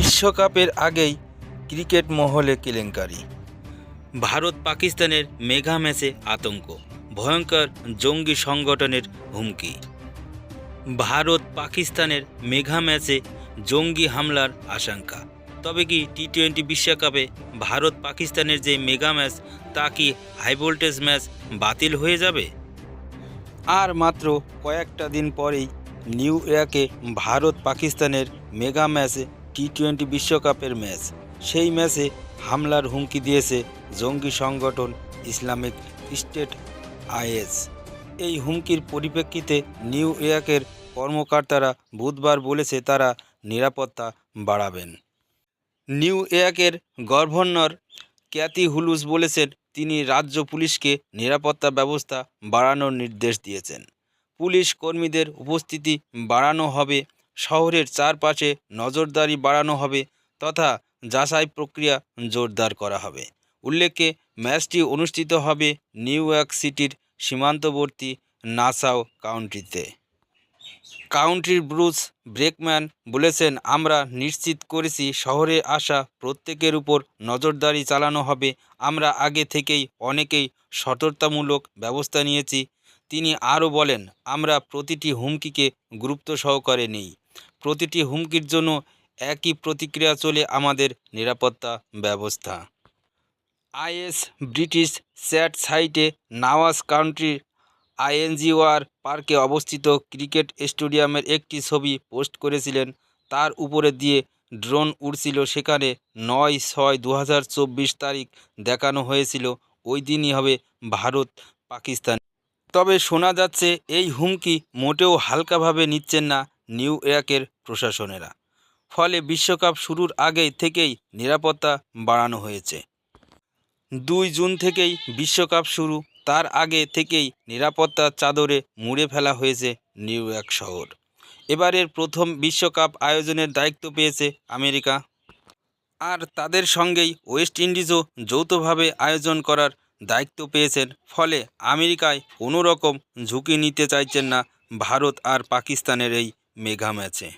বিশ্বকাপের আগেই ক্রিকেট মহলে কেলেঙ্কারি। ভারত পাকিস্তানের মেঘা ম্যাচে আতঙ্ক, ভয়ঙ্কর জঙ্গি সংগঠনের হুমকি। ভারত পাকিস্তানের মেঘা ম্যাচে জঙ্গি হামলার আশঙ্কা। তবে কি টি টোয়েন্টি বিশ্বকাপে ভারত পাকিস্তানের যে মেগা ম্যাচ, তা কি হাইভোল্টেজ ম্যাচ বাতিল হয়ে যাবে? আর মাত্র কয়েকটা দিন পরেই নিউ ইয়র্কে ভারত পাকিস্তানের মেগা ম্যাচে টি টোয়েন্টি বিশ্বকাপের ম্যাচ। সেই ম্যাচে হামলার হুমকি দিয়েছে জঙ্গি সংগঠন ইসলামিক স্টেট আইএস। এই হুমকির পরিপ্রেক্ষিতে নিউ ইয়র্কের কর্মকর্তারা বুধবার বলেছে তারা নিরাপত্তা বাড়াবেন। নিউ ইয়র্কের গভর্নর ক্যাথি হুলুস বলেছেন, তিনি রাজ্য পুলিশকে নিরাপত্তা ব্যবস্থা বাড়ানোর নির্দেশ দিয়েছেন। পুলিশ কর্মীদের উপস্থিতি বাড়ানো হবে শহরের চারপাশে নজরদারি বাড়ানো হবে তথা যাচাই প্রক্রিয়া জোরদার করা হবে। উল্লেখ্যে, ম্যাচটি অনুষ্ঠিত হবে নিউ ইয়র্ক সিটির সীমান্তবর্তী নাসাও কাউন্টিতে। কাউন্টির ব্রুস ব্রেকম্যান বলেছেন, আমরা নিশ্চিত করেছি শহরে আসা প্রত্যেকের উপর নজরদারি চালানো হবে। আমরা আগে থেকেই অনেকেই সতর্কতামূলক ব্যবস্থা নিয়েছি। তিনি আরও বলেন, আমরা প্রতিটি হুমকিকে গুরুত্ব সহকারে নেই। প্রতিটি হুমকির জন্য একই প্রতিক্রিয়া চলে আমাদের নিরাপত্তা ব্যবস্থা। আইএস, ব্রিটিশ স্যাট সাইটে নাওয়াজ কান্ট্রির আইএনজিওয়ার পার্কে অবস্থিত ক্রিকেট স্টেডিয়ামের একটি ছবি পোস্ট করেছিলেন। তার উপরে দিয়ে ড্রোন উড়ছিল। সেখানে নয় ছয় দু তারিখ দেখানো হয়েছিল। ওই দিনই হবে ভারত পাকিস্তান। তবে শোনা যাচ্ছে, এই হুমকি মোটেও হালকাভাবে নিচ্ছেন না নিউ ইয়র্কের প্রশাসনেরা। ফলে বিশ্বকাপ শুরুর আগেই থেকেই নিরাপত্তা বাড়ানো হয়েছে। দুই জুন থেকেই বিশ্বকাপ শুরু, তার আগে থেকেই নিরাপত্তার চাদরে মুড়ে ফেলা হয়েছে নিউ ইয়র্ক শহর। এবারের প্রথম বিশ্বকাপ আয়োজনের দায়িত্ব পেয়েছে আমেরিকা। আর তাদের সঙ্গেই ওয়েস্ট ইন্ডিজও যৌথভাবে আয়োজন করার দায়িত্ব পেয়েছেন, ফলে আমেরিকায় কোনো রকম ঝুঁকি নিতে চাইছেন না ভারত আর পাকিস্তানের এই মেঘা ম্যাচে